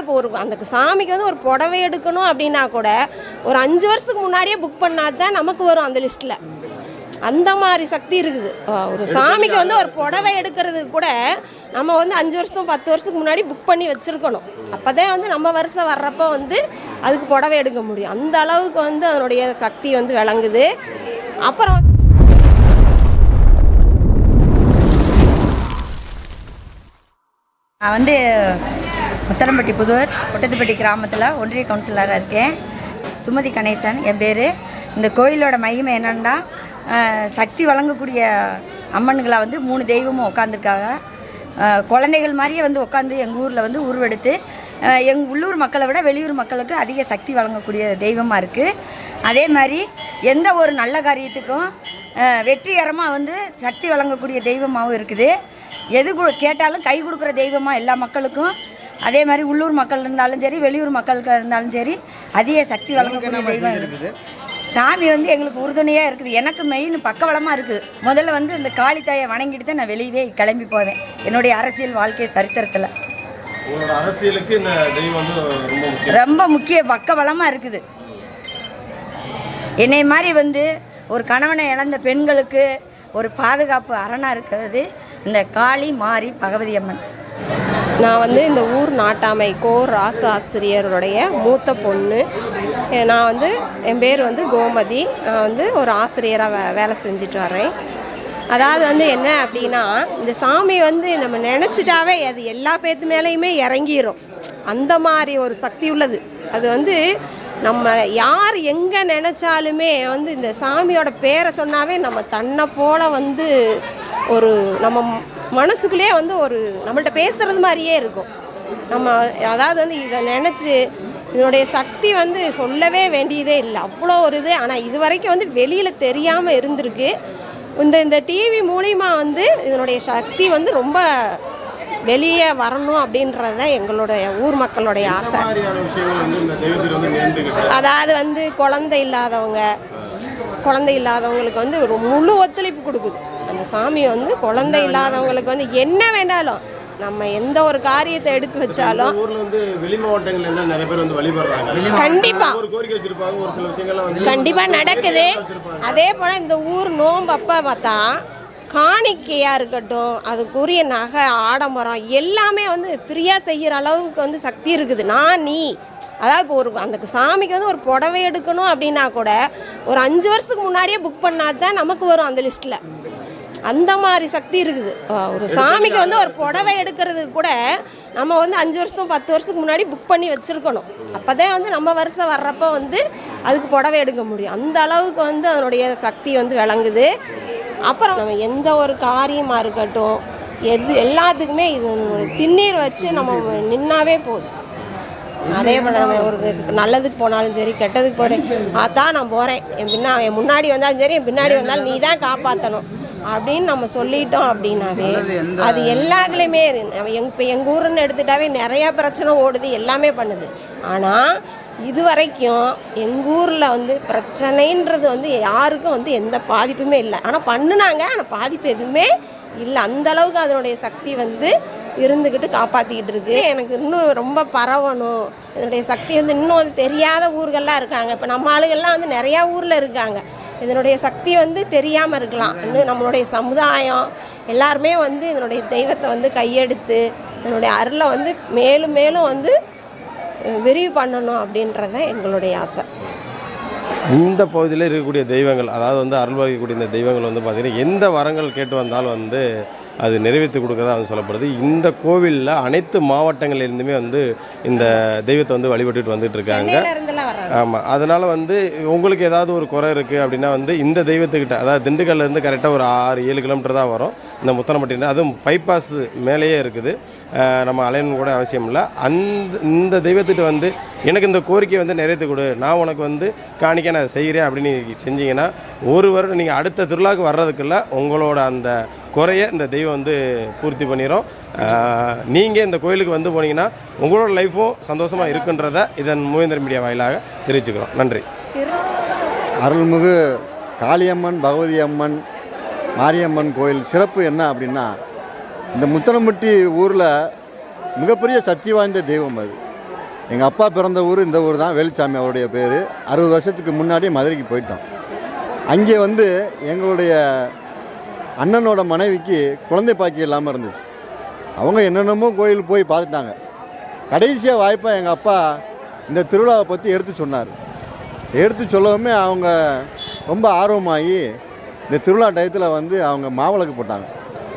இப்போ ஒரு அந்த சாமிக்கு வந்து ஒரு புடவை எடுக்கணும் அப்படின்னா கூட ஒரு அஞ்சு வருஷத்துக்கு முன்னாடியே புக் பண்ணாதான் தான் நமக்கு வரும் அந்த லிஸ்ட்டில் அந்த மாதிரி சக்தி இருக்குது. ஒரு சாமிக்கு வந்து ஒரு புடவை எடுக்கிறதுக்கு கூட நம்ம வந்து அஞ்சு வருஷம் பத்து வருஷத்துக்கு முன்னாடி புக் பண்ணி வச்சுருக்கணும். அப்போ தான் வந்து நம்ம வருஷம் வர்றப்போ வந்து அதுக்கு புடவை எடுக்க முடியும். அந்த அளவுக்கு வந்து அதனுடைய சக்தி வந்து விளங்குது. அப்புறம் நான் வந்து முத்தரம்பட்டி புதூர் கொட்டத்துப்பட்டி கிராமத்தில் ஒன்றிய கவுன்சிலராக இருக்கேன். சுமதி கணேசன் என் பேர். இந்த கோயிலோட மகிமை என்னன்னா சக்தி வழங்கக்கூடிய அம்மனுங்களாக வந்து மூணு தெய்வமும் உட்காந்துருக்காங்க குழந்தைகள் மாதிரியே வந்து உட்காந்து எங்கள் ஊரில் வந்து உருவெடுத்து எங்கள் உள்ளூர் மக்களை விட வெளியூர் மக்களுக்கு அதிக சக்தி வழங்கக்கூடிய தெய்வமாக இருக்குது அதே மாதிரி எந்த ஒரு நல்ல காரியத்துக்கும் வெற்றிகரமாக வந்து சக்தி வழங்கக்கூடிய தெய்வமாகவும் இருக்குது. எது கு- கேட்டாலும் கை கொடுக்குற தெய்வமாக எல்லா மக்களுக்கும் அதே மாதிரி உள்ளூர் மக்கள் இருந்தாலும் சரி வெளியூர் மக்களுக்கு இருந்தாலும் சரி அதிக சக்தி வழங்கக்கூடிய தெய்வம் இருக்குது? சாமி வந்து எங்களுக்கு உறுதுணையாக இருக்குது. எனக்கு மெயின் பக்கபலமாக இருக்குது முதல்ல வந்து இந்த காளித்தாயை வணங்கிட்டு தான் நான் வெளியவே கிளம்பி போவேன். என்னுடைய அரசியல் வாழ்க்கை சரித்திரத்தில். அரசியலுக்கு இந்த தெய்வம் வந்து ரொம்ப முக்கிய பக்கபலமாக இருக்குது. என்னை மாதிரி வந்து ஒரு கணவனை இழந்த பெண்களுக்கு ஒரு பாதுகாப்பு அரணாக இருக்கிறது இந்த காளி மாரி பகவதி அம்மன். நான் வந்து இந்த ஊர் நாட்டாமை கோ ராசு ஆசிரியருடைய மூத்த பொண்ணு. நான் வந்து என் பேர் வந்து கோமதி. நான் வந்து ஒரு ஆசிரியராக வே வேலை செஞ்சுட்டு வரேன் அதாவது வந்து என்ன அப்படின்னா இந்த சாமி வந்து நம்ம நினச்சிட்டாவே அது எல்லா பேத்து மேலேயுமே இறங்கிரும். அந்த மாதிரி ஒரு சக்தி உள்ளது. அது வந்து நம்ம யார் எங்கே நினச்சாலுமே வந்து இந்த சாமியோட பேரை சொன்னாவே நம்ம தன்னை போல வந்து ஒரு நம்ம மனசுக்குள்ளேயே வந்து ஒரு நம்மள்ட்ட பேசுறது மாதிரியே இருக்கும். நம்ம அதாவது வந்து இதை நினச்சி இதனுடைய சக்தி வந்து சொல்லவே வேண்டியதே இல்லை. அவ்வளோ ஒரு இது. ஆனால் இது வரைக்கும் வந்து வெளியில் தெரியாமல் இருந்திருக்கு. இந்த இந்த டிவி மூலிமா வந்து இதனுடைய சக்தி வந்து ரொம்ப வெளியே வரணும் அப்படின்றது தான் எங்களுடைய ஊர் மக்களுடைய ஆசை. அதாவது வந்து குழந்தை இல்லாதவங்க குழந்தை இல்லாதவங்களுக்கு வந்து ஒரு முழு ஒத்துழைப்பு கொடுக்குது. அந்த சாமி வந்து குழந்தை இல்லாதவங்களுக்கு வந்து என்ன வேண்டாலும் நம்ம எந்த ஒரு காரியத்தை எடுத்து வச்சாலும் ஊர்ல வந்து வெளி மாவட்டங்கள்ல இருந்து நிறைய பேர் வந்து வழிபடுறாங்க. கண்டிப்பா. ஒரு கோரிக்கை வச்சிருப்பாங்க ஒரு சில விஷயங்கள்லாம் வந்து கண்டிப்பா நடக்குது. அதே போல இந்த ஊர் நோம்பு அப்ப பார்த்தா காணிக்கையா இருக்கட்டும் அதுக்குரிய நகை ஆடம்பரம் எல்லாமே வந்து ஃப்ரீயா செய்யற அளவுக்கு வந்து சக்தி இருக்குது. நான் நீ அதாவது இப்போ ஒரு அந்த சாமிக்கு வந்து ஒரு புடவை எடுக்கணும் அப்படின்னா கூட ஒரு அஞ்சு வருஷத்துக்கு முன்னாடியே புக் பண்ணாதான் நமக்கு வரும் அந்த லிஸ்ட்ல அந்த மாதிரி சக்தி இருக்குது. ஒரு சாமிக்கு வந்து ஒரு புடவை எடுக்கிறதுக்கு கூட நம்ம வந்து அஞ்சு வருஷம் பத்து வருஷத்துக்கு முன்னாடி புக் பண்ணி வச்சுருக்கணும். அப்போ தான் வந்து நம்ம வருஷம் வர்றப்போ வந்து அதுக்கு புடவை எடுக்க முடியும். அந்த அளவுக்கு வந்து அதனுடைய சக்தி வந்து விளங்குது. அப்புறம் நம்ம எந்த ஒரு காரியமாக இருக்கட்டும் எது எல்லாத்துக்குமே இது திண்ணீர் வச்சு நம்ம நின்னாவே போதும். அதே போல் நம்ம ஒரு நல்லதுக்கு போனாலும் சரி கெட்டதுக்கு போகிறேன் அதான் நான் போகிறேன் என் பின்னா என் முன்னாடி வந்தாலும் சரி என் பின்னாடி வந்தாலும் நீ தான் காப்பாற்றணும் அப்படின்னு நம்ம சொல்லிட்டோம் அப்படின்னாவே அது எல்லாத்துலேயுமே இப்போ எங்கள் ஊருன்னு எடுத்துட்டாவே நிறையா பிரச்சனை ஓடுது எல்லாமே பண்ணுது. ஆனால் இது வரைக்கும் எங்கள் ஊரில் வந்து பிரச்சனைன்றது வந்து யாருக்கும் வந்து எந்த பாதிப்புமே இல்லை. ஆனால் பண்ணுனாங்க ஆனால் பாதிப்பு எதுவுமே இல்லை. அந்த அளவுக்கு அதனுடைய சக்தி வந்து இருந்துக்கிட்டு காப்பாற்றிக்கிட்டு இருக்கு. எனக்கு இன்னும் ரொம்ப பரவணும். இதனுடைய சக்தி வந்து இன்னும் வந்து தெரியாத ஊர்கள்லாம் இருக்காங்க. இப்போ நம்ம ஆளுகள்லாம் வந்து நிறையா ஊரில் இருக்காங்க. இதனுடைய சக்தி வந்து தெரியாமல் இருக்கலாம். இன்னும் நம்மளுடைய சமுதாயம் எல்லாருமே வந்து இதனுடைய தெய்வத்தை வந்து கையெடுத்து இதனுடைய அருளை வந்து மேலும் மேலும் வந்து விரிவு பண்ணணும் அப்படின்றத எங்களுடைய ஆசை. இந்த பகுதியில் இருக்கக்கூடிய தெய்வங்கள் அதாவது வந்து அருள்வாளிக்கக்கூடிய இந்த தெய்வங்கள் வந்து பார்த்திங்கன்னா எந்த வரங்கள் கேட்டு வந்தாலும் வந்து அது நிறைவேற்றி கொடுக்குறதா வந்து சொல்லப்படுது. இந்த கோவிலில் அனைத்து மாவட்டங்களிலிருந்துமே வந்து இந்த தெய்வத்தை வந்து வழிபட்டுட்டு வந்துட்டு இருக்காங்க. ஆமாம் அதனால் வந்து உங்களுக்கு ஏதாவது ஒரு குறை இருக்குது அப்படின்னா வந்து இந்த தெய்வத்துக்கிட்ட அதாவது திண்டுக்கல்ல இருந்து கரெக்டாக ஒரு ஆறு ஏழு கிலோமீட்டர் தான் வரும். இந்த முத்தனப்பட்டின அதுவும் பைபாஸ் மேலேயே இருக்குது. நம்ம அலையணும் கூட அவசியம் இல்லை. அந்த இந்த தெய்வத்திட்ட வந்து எனக்கு இந்த கோரிக்கை வந்து நிறைவேற்றி கொடு. நான் உனக்கு வந்து காணிக்க நான் செய்கிறேன் அப்படின்னு செஞ்சீங்கன்னா ஒரு வருடம் நீங்கள் அடுத்த திருவிழாவுக்கு வர்றதுக்குள்ள உங்களோட அந்த குறைய இந்த தெய்வம் வந்து பூர்த்தி பண்ணிடும் நீங்கள் இந்த கோயிலுக்கு வந்து போனீங்கன்னா உங்களோட லைஃப்பும் சந்தோஷமாக இருக்குன்றத இதன் மூவேந்தர் மீடியா வாயிலாக தெரிவிச்சுக்கிறோம். நன்றி. அருள்மிகு காளியம்மன் பகவதி அம்மன் மாரியம்மன் கோயில் சிறப்பு என்ன அப்படின்னா இந்த முத்தனம்பட்டி ஊரில் மிகப்பெரிய சக்தி வாய்ந்த தெய்வம் அது. எங்கள் அப்பா பிறந்த ஊர் இந்த ஊர் தான் வேலுச்சாமி அவருடைய பேர். அறுபது வருஷத்துக்கு முன்னாடி மதுரைக்கு போயிட்டோம். அங்கே வந்து எங்களுடைய அண்ணனோட மனைவிக்கு குழந்தை பாக்கியம் இல்லாமல் இருந்துச்சு. அவங்க என்னென்னமோ கோயில் போய் பார்த்துட்டாங்க. கடைசியாக வாய்ப்பாக எங்கள் அப்பா இந்த திருவிழாவை பற்றி எடுத்து சொன்னார். எடுத்து சொல்லவுமே அவங்க ரொம்ப ஆர்வமாகி இந்த திருவிழா டயத்தில் வந்து அவங்க மாவிளக்கு போட்டாங்க.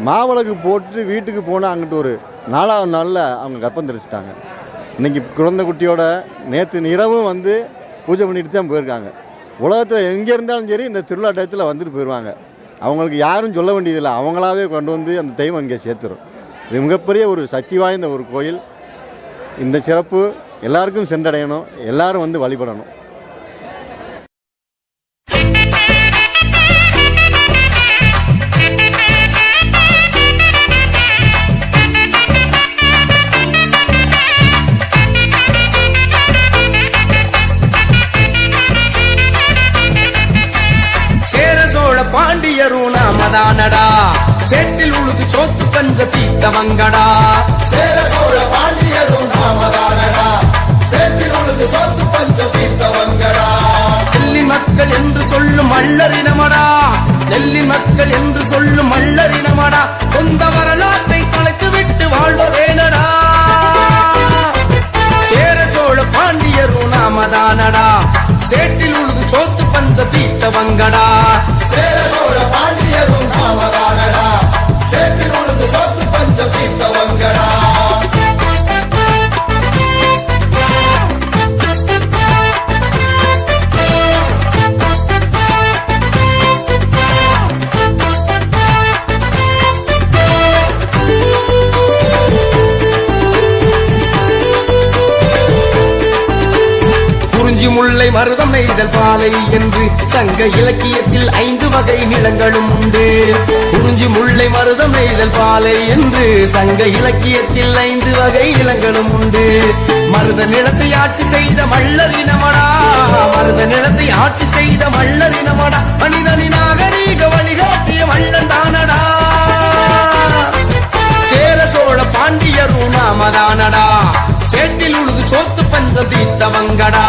மாவிளக்கு போட்டு வீட்டுக்கு போனால் அங்கிட்டு ஒரு நாலாவது நாளில் அவங்க கர்ப்பம் தெரிச்சிட்டாங்க. இன்றைக்கி குழந்தை குட்டியோட நேற்று இரவும் வந்து பூஜை பண்ணிட்டு தான் போயிருக்காங்க. உலகத்தில் எங்கே இருந்தாலும் சரி இந்த திருவிழா டயத்தில் வந்துட்டு போயிடுவாங்க அவங்களுக்கு யாரும் சொல்ல வேண்டியதில்லை. அவங்களாவே கொண்டு வந்து அந்த தெய்வம் இங்கே சேர்த்துரும். இது மிகப்பெரிய ஒரு சக்தி வாய்ந்த ஒரு கோயில். இந்த சிறப்பு எல்லாருக்கும் சென்றடையணும். எல்லாரும் வந்து வழிபடணும். மருதம் நெய்தல் பாலை என்று சங்க இலக்கியத்தில் ஐந்து வகை நிலங்களும் உண்டு. குறிஞ்சி முல்லை மருதம் நெய்தல் பாலை என்று சங்க இலக்கியத்தில் ஐந்து வகை நிலங்களும் உண்டு. மருத நிலத்தை ஆட்சி செய்த மல்லரினமடா மருத நிலத்தை ஆட்சி செய்த மல்லரினமடா மனிதனி நாகரீக வழிகாட்டிய மல்லன் தானடா. சேர சோழ பாண்டியரும் நாமதானடா சேட்டில் உழுது சோத்து பஞ்சம் தீர்த்தவங்கடா.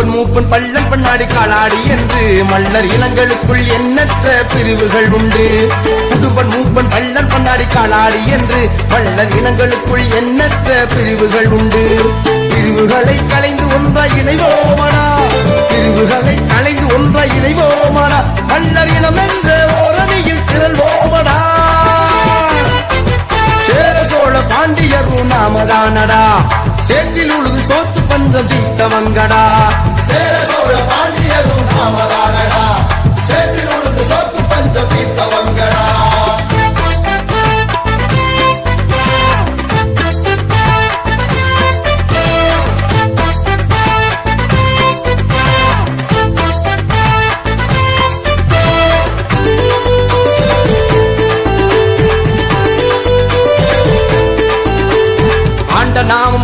மூப்பன் மூப்பன் பள்ளம் பண்ணாடி காலாடி என்று மல்லர் இளங்களுக்குள் எண்ணற்ற பிரிவுகள் உண்டு. குடும்பன் மூப்பன் பள்ளம் பண்ணாடி காலாடி என்று மல்லர் இளங்களுக்குள் எண்ணற்ற பிரிவுகள் உண்டு. பிரிவுகளை கலைந்து ஒன்றாய் இணைவோமடா. பிரிவுகளை கலைந்து ஒன்றாய் இணைவோமடா. மல்லர் இளம் என்ற ஓரணியில் திரள்வோமடா. சேர சோழ பாண்டியரும் நாமதானடா. சேற்றில் உழுது சோத்து பஞ்சம் தீர்த்தவங்கடா. சேர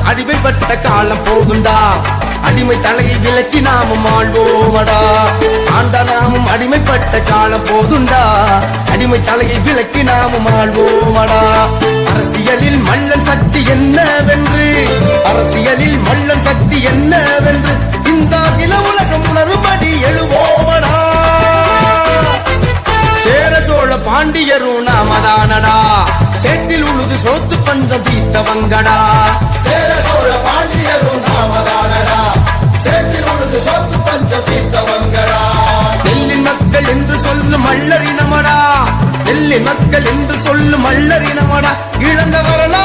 அடிமைப்பட்ட காலம் போகுண்டா? அடிமை தலையை விலக்கி நாமும் ஆழ்வோமடா ஆண்ட நாமும் அடிமைப்பட்ட காலம் போதுண்டா. அடிமை தலையை விலக்கி நாமும் ஆழ்வோமடா அரசியலில் மல்லன் சக்தி என்னவென்று? அரசியலில் மல்லன் சக்தி என்னவென்று? இந்த அகில உலகம் உணரும்படி எழுவோமடா. சோழ பாண்டியரும் நாமதானடா. சேட்டில் உழுது சோத்து பஞ்சம் தீர்த்தவங்கடா சேர சோழ பாண்டியரும் நாமதானடா. சேட்டில் உழுது சோத்து பஞ்சம் தீர்த்தவங்கடா டெல்லி மக்கள் என்று சொல்லும் மல்லரினமடா டெல்லி மக்கள் என்று சொல்லும் மல்லரினமடா இழந்த வரலாறு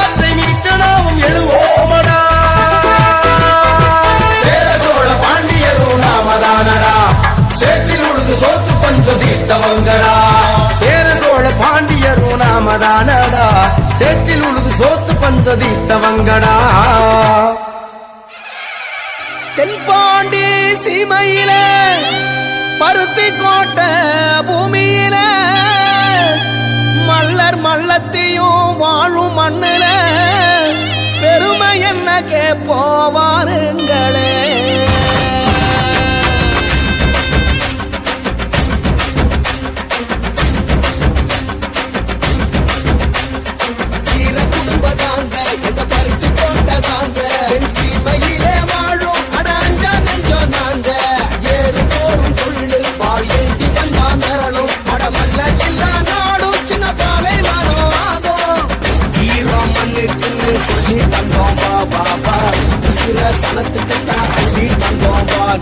ಗೆಳೆಯರು ನಾಮದಾನಡ ಸೇತಿಲ್ ಉಳಿದು ಸೋತು ಪಂಚದೀತ್ತವಂಗಡಾ தென்பாண்டி சீமையில பருத்தி கோட்ட பூமியில மல்லர் மல்லத்தையும் வாழும் மண்ணில பெருமை என்ன கேப்போவா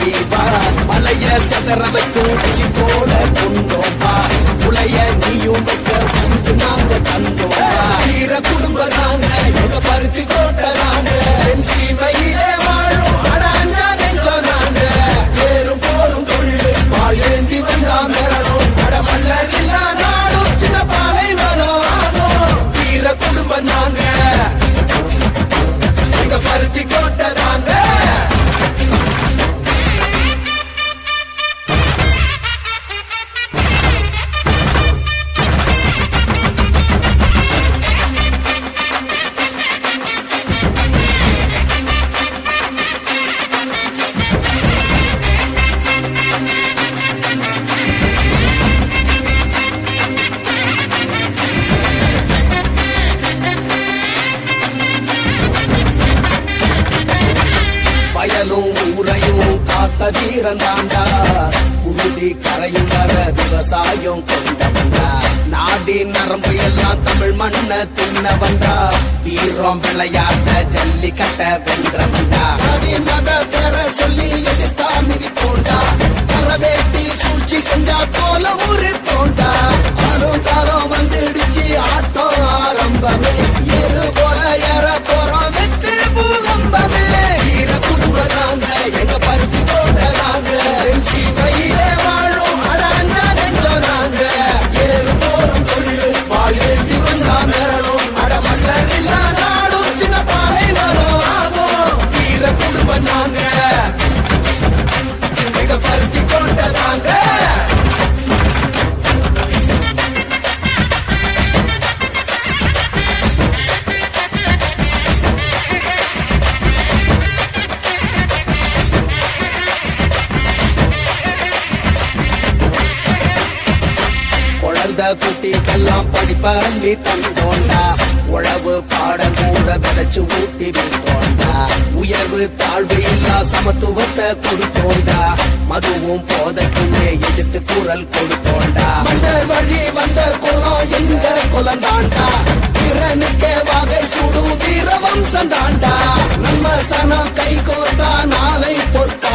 வீவா மலைய செதற வைக்கும் போல கொண்டோம்பா உலைய காத்த தாண்டா. உறுதி கரையும் வர விவசாயம் கொண்டவன்டா. நாடி நரம்பு எல்லாம் தமிழ் மண்ண தின்னவன்டா. வீரம் விளையாட்ட ஜல்லிக்கட்ட வென்றவன்டா. ஜாதி மத பெற சொல்லி எதிர்த்தா மிதி போண்டா. தரவேட்டி சூழ்ச்சி செஞ்சா போல ஊரு போண்டா அரும் தரம் வந்துடுச்சு ஆட்டம் ஆரம்பமே. எரு போல ஏற போறோம் வெற்றி வந்த குட்டிக்கெல்லாம் படிப்ப அள்ளி தந்தோண்டா. உழவு பாடம் கூட விதைச்சு ஊட்டி விட்டோண்டா. உயர்வு தாழ்வு இல்லா சமத்துவத்தை கொடுத்தோண்டா. மதுவும் போதற்குள்ளே எதிர்த்து குரல் கொடுத்தோண்டா. மன்னர் வழி வந்த குலம் எங்க குலந்தாண்டா. திறனுக்க வகை சுடும் வீரவம்சந்தாண்டா. நம்ம சனம் கை கோத்தா நாளை பொறுத்தா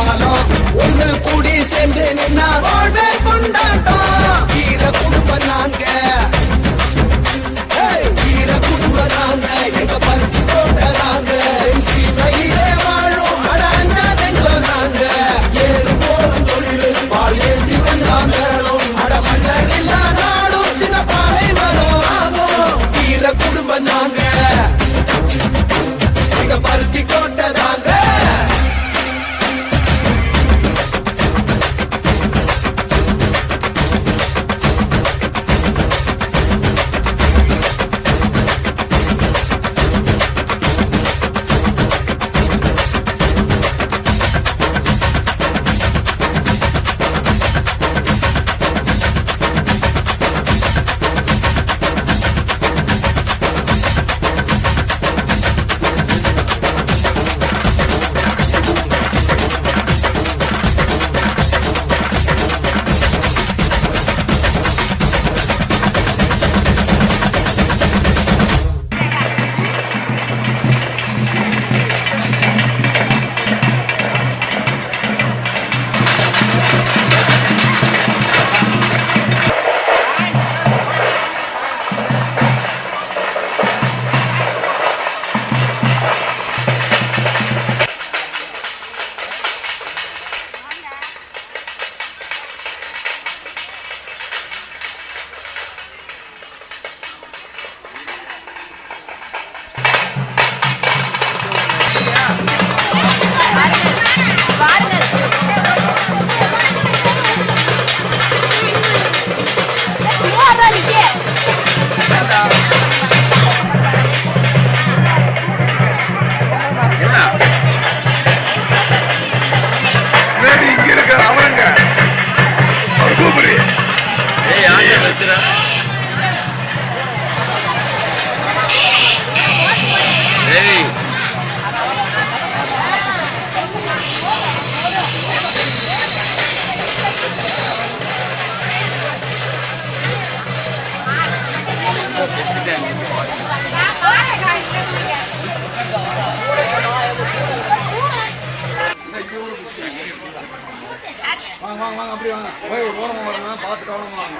வாங்க வாங்க அப்படி வாங்க. போய் ஓரமாக வாங்க பார்த்து கவனமாக வாங்க.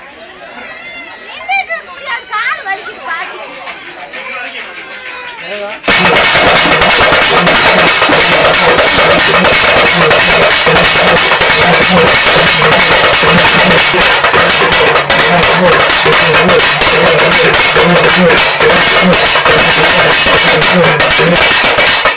Thank